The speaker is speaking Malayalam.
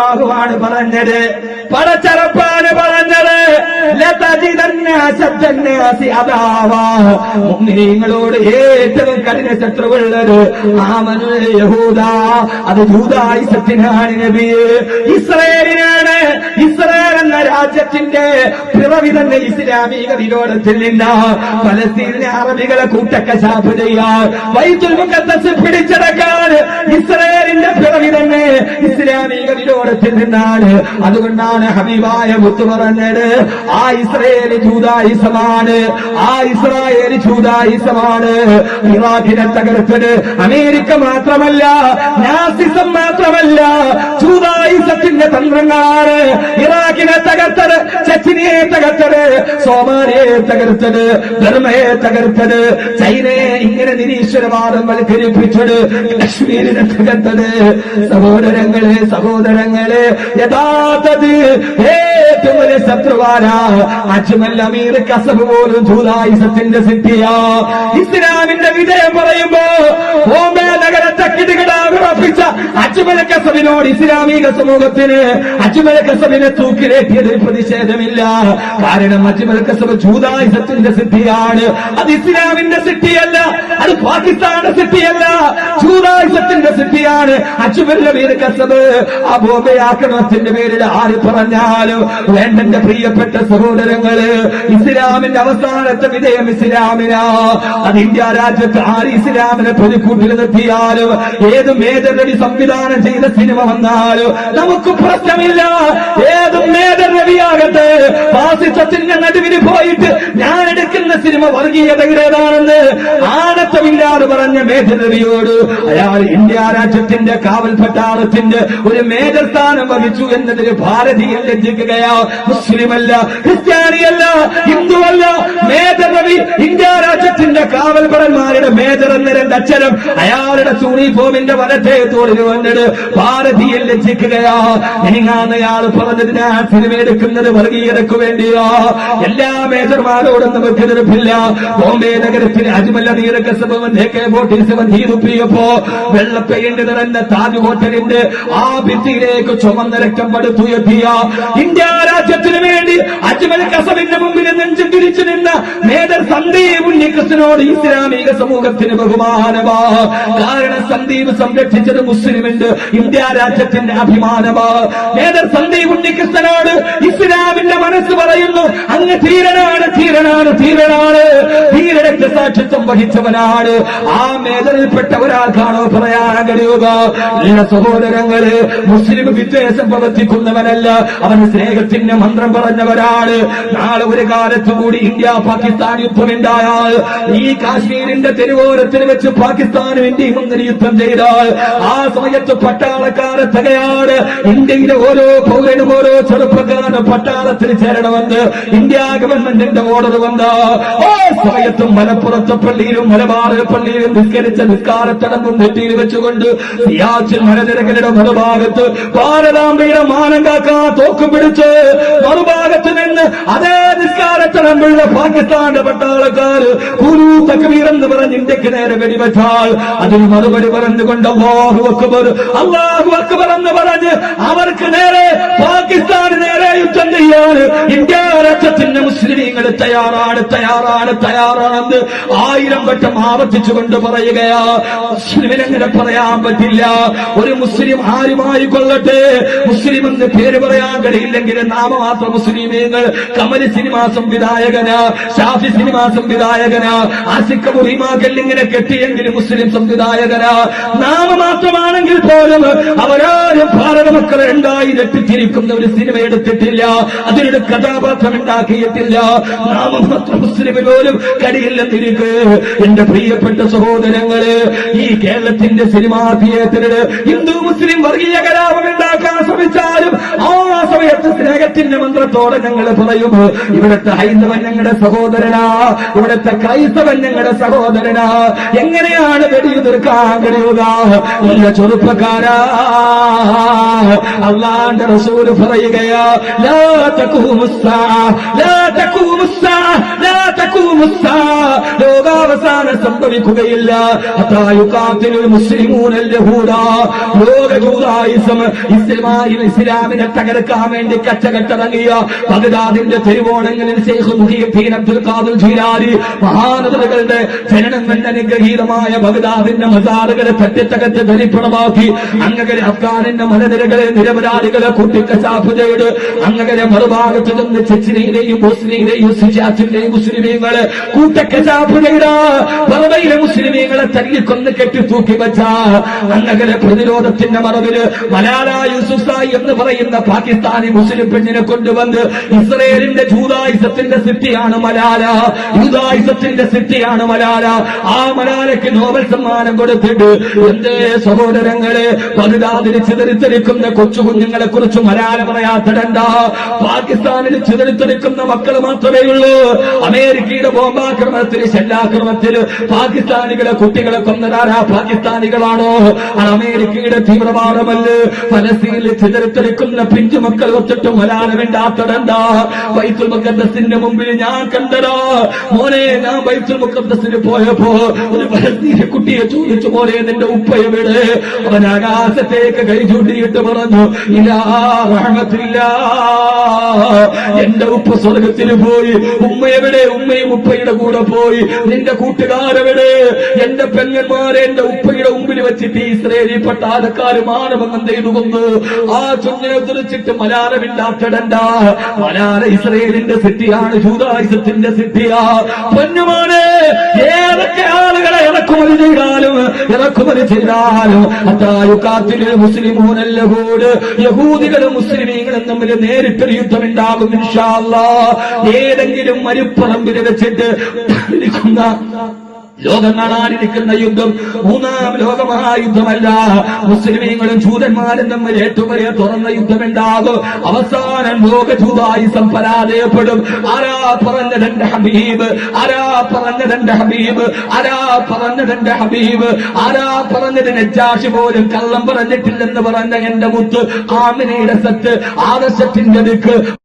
അള്ളാഹുവാണ് പറഞ്ഞത്. പടച്ചറപ്പാണ് പറഞ്ഞത്. നിങ്ങളോട് ഏറ്റവും കഠിന ശത്രുവുള്ളത് ആമനു യഹൂദ. അത് യൂദായിസത്തിനാണ് നബിയെ ഇസ്രയേലിനാണ്. ഇസ്രയേൽ എന്ന രാജ്യത്തിന്റെ പിറവി തന്നെ ഇസ്ലാമിക വിരോധത്തിൽ നിന്ന് പലസ്തീനിലെ അറബികളെ കൂട്ടക്കശാപ്പ് ചെയ്യാൻ വൈദ്യുൽ പിടിച്ചടക്കാൻ ഇസ്രയേലിന്റെ പിറവി തന്നെ ഇസ്ലാമിക വിരോധത്തിൽ നിന്നാണ് അതുകൊണ്ടാണ് ഹബീബായ മുത്തു പറഞ്ഞത് ആ ഇസ്രയേൽ ജൂതായിസമാണ് ആ ഇസ്രായേൽ ജൂതായിസമാണ്. ഇറാഖിനെ തകർത്തത് അമേരിക്ക മാത്രമല്ല നാസിസം മാത്രമല്ല ജൂതായുസത്തിന്റെ തന്ത്രങ്ങളാണ് ഇറാഖിനെ തകർത്തത് ചെച്ചിനിയെ തകർത്തത് സോമാലിയെ തകർത്തത് ധർമ്മയെ തകർത്തത് ചൈനയെ ഇങ്ങനെ നിരീശ്വരവാദം വൽക്കരിപ്പിച്ചത് കശ്മീരിനെ തകർത്തത്. സഹോദരങ്ങളെ സഹോദരങ്ങളെ യഥാർത്ഥത്തിൽ ഏറ്റവും വലിയ ശത്രുവാരാ അജ്മൽ അമീർ കസബ് പോലും ജൂതായുസത്തിന്റെ സിദ്ധിയാ. ഇസ്ലാമിന്റെ വിജയം പറയുമ്പോ ബോംബെ നഗരത്തെ കിടുകിടാവിറപ്പിച്ച അജ്മൽ കസബിനോട് ഇസ്ലാമിക സമൂഹത്തിന് അജ്മല കസബിനെ തൂക്കിലേറ്റിയതിൽ പ്രതിഷേധമില്ല. കാരണം അജ്മൽ കസബ് ജൂതായുസത്തിന്റെ സിദ്ധിയാണ്. അത് ഇസ്ലാമിന്റെ സിദ്ധിയല്ല അത് പാകിസ്ഥാന്റെ സിദ്ധിയല്ല. ജൂതായുസത്തിന്റെ സിദ്ധിയാണ് അജ്മൽ അമീർ കസബ് ആ ബോംബെ ആക്രമണത്തിന്റെ പേരിൽ ആര് പറഞ്ഞാലും വേണ്ടന്റെ പ്രിയപ്പെട്ട സഹോദരങ്ങൾ ഇസ്ലാമിന്റെ അവസാനത്തെ വിജയം ഇസ്ലാമിനാ. അത് ഇന്ത്യ രാജ്യത്ത് ആര് ഇസ്ലാമിനെ പൊതുക്കൂട്ടിൽ നിർത്തിയാലും ഏത് രവി സംവിധാനം ചെയ്ത സിനിമ വന്നാലോ നമുക്ക് പ്രശ്നമില്ല. ഏതും മേജർ രവിയാകട്ടെ ഫാസിസത്തിന്റെ നടുവിന് പോയിട്ട് എടുക്കുന്ന സിനിമ വർഗീയതയുടേതാണെന്ന് ആനത്തമില്ലാതെ പറഞ്ഞ മേജർ രവിയോട് അയാൾ ഇന്ത്യ രാജ്യത്തിന്റെ കാവൽ പട്ടാളത്തിന്റെ ഒരു മേജർ സ്ഥാനം വഹിച്ചു എന്നതിന് ഭാരതീയൻ ലജ്ജിക്കുകയാ മുസ്ലിമല്ല ക്രിസ്ത്യാനിയല്ല ഹിന്ദുവല്ല മേജർ രവി ഇന്ത്യ രാജ്യത്തിന്റെ കാവൽപടന്മാരുടെ മേജർ എന്ന രണ്ടക്ഷരം അയാളുടെ യൂണിഫോമിന്റെ വലത്തെ തോളിന് വന്നിട്ട് ഭാരതീയൻ ലജ്ജിക്കുകയാ എനിങ്ങാന്ന് അയാൾ പറഞ്ഞതിന് ആ സിനിമ എടുക്കുന്നത് വർഗീയതയ്ക്ക് വേണ്ടിയോ. എല്ലാ മേജർമാരോടും നമുക്ക് എതിർപ്പില്ല ബോംബെ നഗരത്തിൽ അജ്മൽ നീരക വെള്ളപ്പെയ്യേണ്ടി നിറഞ്ഞ താജ് ഹോട്ടലിന്റെ ആ ഭിത്തിയിലേക്ക് ചുമന്ന രക്തം പടുത്തുയർത്തിയ ഇന്ത്യ രാജ്യത്തിന് വേണ്ടി അജ്മൽ കസബിന്റെ മുമ്പിൽ നെഞ്ചു തിരിച്ചു നിന്ന നേതൃ സന്ദീപ് ഉണ്ണികൃഷ്ണനോട് ഇസ്ലാമിക സമൂഹത്തിന് ബഹുമാനമാ. കാരണം സന്ദീപ് സംരക്ഷിച്ചത് മുസ്ലിമുണ്ട്. ഇന്ത്യ രാജ്യത്തിന്റെ അഭിമാനമാ. നേതർ സന്ദീപ് ഉണ്ണികൃഷ്ണനോട് ഇസ്ലാമിന്റെ മനസ്സ് പറയുന്നു അങ്ങ് ധീരനാണ് ധീരനാണ് ധീരനാണ്. ധീരരക്ത സാക്ഷിത്വം വഹിച്ചവനാണ്. ആ മേഖലയിൽപ്പെട്ട ഒരാൾക്കാണോ പറയാൻ കഴിയുക എല്ലാ സഹോദരങ്ങൾ മുസ്ലിം വിദ്വേഷം പ്രവർത്തിക്കുന്നവനല്ല. അവന് സ്നേഹത്തിന്റെ മന്ത്രം പറഞ്ഞവരാണ്. നാളെ ഒരു കാലത്തു കൂടി ഇന്ത്യ പാകിസ്ഥാൻ യുദ്ധമുണ്ടായാൽ ഈ കാശ്മീരിന്റെ തെരുവോരത്തിൽ വെച്ച് പാകിസ്ഥാനും ഇന്ത്യയും ഒന്നിന് യുദ്ധം ചെയ്താൽ ആ സമയത്ത് പട്ടാളക്കാരെ തകയാണ് ഇന്ത്യയിലെ ഓരോ പൗരനും ഓരോ ചെറുപ്പക്കാരനും പട്ടാളത്തിൽ ചേരണമെന്ന് ഇന്ത്യ ഗവൺമെന്റിന്റെ ഓർഡർ വന്ന സമയത്തും മലപ്പുറത്തെ പള്ളിയിലും മലബാറിലെ പള്ളിയിലും നിസ്കരിച്ച നിസ്കാരത്തടങ്ങും നെറ്റിയിൽ വെച്ചുകൊണ്ട് സിയാച്ചിൽ മലനിരകളുടെ മറുഭാഗത്ത് ഭാരതാംബയുടെ മാനം കാക്കാ തോക്ക് പിടിച്ച് മറുഭാഗത്ത് നിന്ന് അതേ നിസ്കാരത്തടമ്പുള്ള പാകിസ്ഥാന്റെ പട്ടാളക്കാര് കുരു തക്ബീർ എന്ന് പറഞ്ഞ് ഇന്ത്യയ്ക്ക് നേരെ വെടിവെച്ചാൽ അതിന് മറുപടി പറഞ്ഞുകൊണ്ട് അള്ളാഹു അക്ബർ അള്ളാഹു അക്ബർ എന്ന് പറഞ്ഞ് അവർക്ക് നേരെ പാകിസ്ഥാന് നേരെ യുദ്ധം ചെയ്യാൻ ഇന്ത്യ രാജ്യത്തിന്റെ മുസ്ലിമീങ്ങൾ തയ്യാറാണ്. തയ്യാറാണ് തയ്യാറാണെന്ന് ആയിരം വട്ടം ആവർത്തിച്ചുകൊണ്ട് പറയുകയാ മുസ്ലിമിന് അങ്ങനെ പറയാൻ പറ്റില്ല? ഒരു മുസ്ലിം ആരുമായി കൊള്ളട്ടെ? മുസ്ലിം എന്ന് പേര് പറയാൻ കഴിയില്ലെങ്കിൽ നാമമാത്ര മുസ്ലിമീങ്ങൾ കമൽ സിനിമ സംവിധായകന് ഷാഫി സിനിമ സംവിധായകന് ആസിക്ക മുറിമാക്കൽ ഇങ്ങനെ കെട്ടിയെങ്കിൽ മുസ്ലിം സംവിധായകന്. നാമമാത്രമാണെങ്കിൽ പോലും അവരാരും ഭാരത മക്കളെ രണ്ടായി രട്ടിച്ചിരിക്കുന്ന ഒരു സിനിമ എടുത്തിട്ടില്ല. അതിനൊരു കഥാപാത്രം ഉണ്ടാക്കിയിട്ടില്ല. നാമമാത്രം മുസ്ലിമിൽ പോലും കടിയില്ലെന്നിരിക്ക് എന്റെ പ്രിയപ്പെട്ട സഹോദരങ്ങൾ ഈ കേരളത്തിന്റെ സിനിമാ തിയേറ്ററിൽ ഹിന്ദു മുസ്ലിം വർഗീയ കലാപം ഉണ്ടാക്കാൻ ശ്രമിച്ചാലും ആ സമയത്ത് സ്നേഹത്തിന്റെ മന്ത്രത്തോടെ ഞങ്ങൾ പറയും ഇവിടുത്തെ ഹൈന്ദവൻ ഞങ്ങളുടെ സഹോദരനാ ഇവിടുത്തെ ക്രൈസ്തവൻ ഞങ്ങളുടെ സഹോദരനാ എങ്ങനെയാണ് വെടിയുതിർക്കാൻ കഴിയുക? നല്ല ചെറുപ്പക്കാരാ. അള്ളാന്റെ റസൂൽ പറയുകയാ ലാ തഖൂമുസ്സാ ലാ തഖൂമുസ്സാ ലാ ലോകാവസാനം സംഭവിക്കുകയില്ല. ഇസ്ലാമിനെ തകർക്കാൻ വേണ്ടി കച്ചകെട്ടിറങ്ങിയ ബഗ്ദാദിന്റെ തെരുവോണങ്ങളിൽ മഹാനഗരങ്ങളുടെ ജനനം കൊണ്ട് അനുഗ്രഹീതമായ ബഗ്ദാദിന്റെ മസാറുകളെ പറ്റത്തകത്ത് ധരിപ്പണമാക്കി അങ്ങകരെ അഫ്ഗാനിന്റെ മലനിരകളെ നിരപരാധികളെ കൂട്ടിക്കശാഫ് ചെയ്ത് അങ്ങകരെ മറുഭാഗത്ത് നിന്ന് ചെച്ചിനെയും ബോസ്നിയെയും സുജാത്തിന്റെയും മുസ്ലിമീങ്ങളെ കൂട്ടക്കശാഫ് ചെയ്ത പറവയിലെ മുസ്ലിമീങ്ങളെ തല്ലിക്കൊന്ന് കെട്ടി തൂക്കി വെച്ച അന്നകലെ പ്രതിരോധത്തിന്റെ മറവിൽ മലാല യൂസുഫായി എന്ന് പറയുന്ന പാകിസ്ഥാനി മുസ്ലിം പെണ്ണിനെ കൊണ്ടുവന്ന് ഇസ്രയേലിന്റെ ജൂതായുസത്തിന്റെ സിറ്റിയാണ് മലാല. യൂതായുസത്തിന്റെ സിറ്റിയാണ് മലാല. ആ മലാലയ്ക്ക് നോബൽ സമ്മാനം കൊടുത്തിട്ട് എന്റെ സഹോദരങ്ങളെ ബഗ്ദാദിന് ചിതറിത്തെടുക്കുന്ന കൊച്ചു കുഞ്ഞുങ്ങളെ കുറിച്ച് മലാല പറയാത്തിടണ്ട പാകിസ്ഥാനിൽ ചിതറിത്തെടുക്കുന്ന മക്കൾ മാത്രമേ ഉള്ളൂ. അമേരിക്കയുടെ ബോംബാക്രമണത്തിന് ശല്യാക്രമത്തിൽ പാകിസ്ഥാനികളെ കുട്ടികളെ കൊന്നതാരാ പാകിസ്ഥാനികളാണോ? അമേരിക്കയുടെ തീവ്രവാദമല്ല? ഫലസ്തീനിൽ ചിതറിത്തെടുക്കുന്ന പിഞ്ചു മക്കൾ ഒത്തിട്ട് മലാല വേണ്ടാത്തടണ്ട ബൈത്തുൽ മുഖദ്ദസിന്റെ മുമ്പിൽ ഞാൻ കണ്ടടാ മോനെ ഞാൻ ബൈത്തുൽ മുഖദ്ദസിന് പോയപ്പോ ഒരു ഫലസ്തീനി കുട്ടിയെ ചോദിച്ചു പോലെ നിന്റെ ഉപ്പയെ വീട്. അവൻ ആകാശത്തേക്ക് കൈ ചൂണ്ടിയിട്ട് പറഞ്ഞു ഇലാ എന്റെ ഉപ്പ സ്വർഗത്തിന് പോയി. ഉമ്മ എവിടെ ഉമ്മയും ഉപ്പയുടെ കൂടെ പോയി. നിന്റെ കൂട്ടുകാരവിടെ. എന്റെ പെങ്ങന്മാരെ എന്റെ ഉപ്പയുടെ മുമ്പിൽ വെച്ചിട്ട് ഈ പട്ടാളക്കാര് മാനഭംഗം ചെയ്തു കൊന്നു. ആ ചുഞ്ഞനെ തുറച്ചിട്ട് മലയാളമില്ലാത്തടണ്ട മലയാള ഇസ്രയേലിന്റെ സിറ്റിയാണ് ജൂതായുസത്തിന്റെ സിറ്റിയാ ഏതൊക്കെ ആളുകളെ ഇറക്കുമതി ചെയ്താലും ഇറക്കുമതി ചെയ്താലും അത്തായുക്കാത്തിൽ മുസ്ലിമൂനല്ലഹൂട് യഹൂദികളും മുസ്ലിമീങ്ങളും തമ്മിൽ നേരിട്ടൊരു യുദ്ധമുണ്ടാകും ഏതെങ്കിലും മരുപ്പറമ്പിൽ വെച്ചിട്ട് ഇരിക്കുന്ന ലോകം കാണാനിരിക്കുന്ന യുദ്ധം മൂന്നാം ലോകമഹായുദ്ധമല്ല മുസ്ലിമീങ്ങളും ജൂതന്മാരും തമ്മിൽ ഏറ്റവും വലിയ തുറന്ന യുദ്ധമുണ്ടാകും. അവസാനം ലോക ജൂതായുസം പരാജയപ്പെടും ആരാ പറഞ്ഞതെന്റെ ഹബീബ്? ആരാ പറഞ്ഞ തന്റെ ഹബീബ്? ആരാ പറഞ്ഞ തന്റെ ഹബീബ്? ആരാ പറഞ്ഞത് നജാഷി പോലും കള്ളം പറഞ്ഞിട്ടില്ലെന്ന് പറഞ്ഞ എന്റെ മുത്ത് ആമിനയുടെ സത്ത് ആദർശത്തിന്റെ ദിക്ക്.